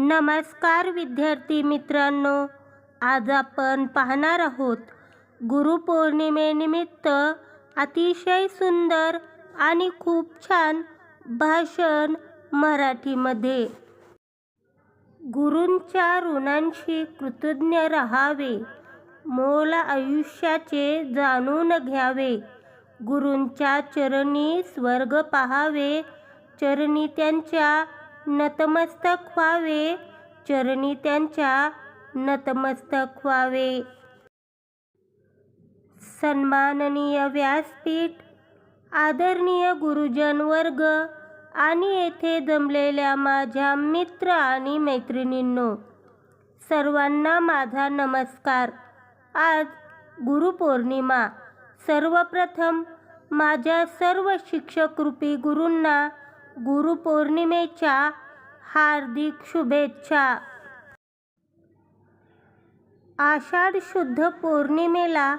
नमस्कार विद्यार्थी मित्रांनो आज आपण पाहणार आहोत गुरुपौर्णिमेनिमित्त अतिशय सुंदर आणि खूप छान भाषण मराठीमध्ये. गुरूंच्या ऋणांशी कृतज्ञ राहावे मोल आयुष्याचे जाणून घ्यावे गुरूंच्या चरणी स्वर्ग पाहावे चरणी त्यांच्या नतमस्तक व्हावे. चरणी त्यांच्या नतमस्तक व्हावे. सन्माननीय व्यासपीठ आदरणीय गुरुजन वर्ग आणि येथे जमलेल्या माझ्या मित्र आणि मैत्रिणींनो सर्वांना माझा नमस्कार. आज गुरुपौर्णिमा. सर्वप्रथम माझ्या सर्व शिक्षकरूपी गुरूंना गुरुपौर्णिमेच्या हार्दिक शुभेच्छा. आषाढ शुद्ध पौर्णिमेला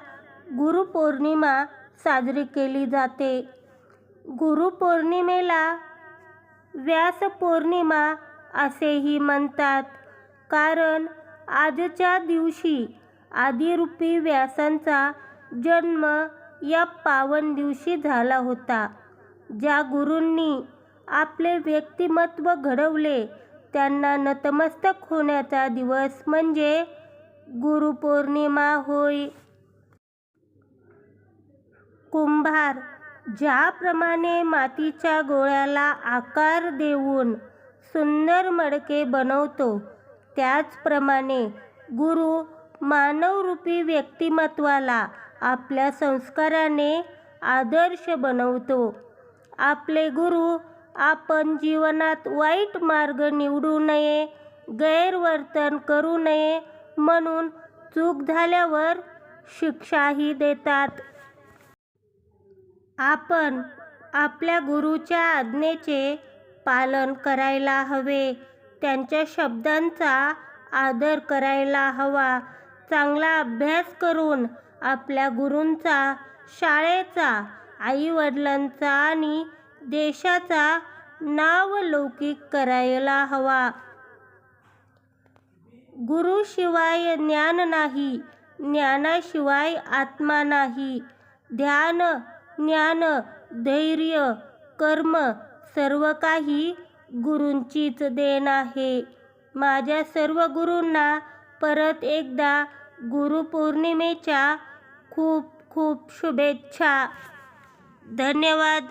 गुरुपौर्णिमा साजरी केली जाते. गुरुपौर्णिमेला व्यास पौर्णिमा असेही म्हणतात. कारण आजच्या दिवशी आदिरूपी व्यासांचा जन्म या पावन दिवशी झाला होता. ज्या गुरूंनी आपले व्यक्तिमत्व घडवले. त्यांना नतमस्तक होण्याचा दिवस म्हणजे गुरुपौर्णिमा होय. कुंभार ज्याप्रमाणे मातीच्या गोळ्याला आकार देऊन सुंदर मडके बनवतो त्याचप्रमाणे गुरु मानवरूपी व्यक्तिमत्वाला आपल्या संस्काराने आदर्श बनवतो. आपले गुरु आपण जीवनात वाईट मार्ग निवडू नये गैरवर्तन करू नये म्हणून चूक झाल्यावर शिक्षाही देतात. आपण आपल्या गुरुच्या आज्ञेचे पालन करायला हवे त्यांच्या शब्दांचा आदर करायला हवा चांगला अभ्यास करून आपल्या गुरूंचा शाळेचा आईवडिलांचा आणि देशाचा नावलौकिक करायला हवा. गुरुशिवाय ज्ञान नाही ज्ञानाशिवाय आत्मा नाही. ध्यान ज्ञान धैर्य कर्म सर्व काही गुरूंचीच देण आहे. माझ्या सर्व गुरूंना परत एकदा गुरुपौर्णिमेच्या खूप खूप शुभेच्छा. धन्यवाद.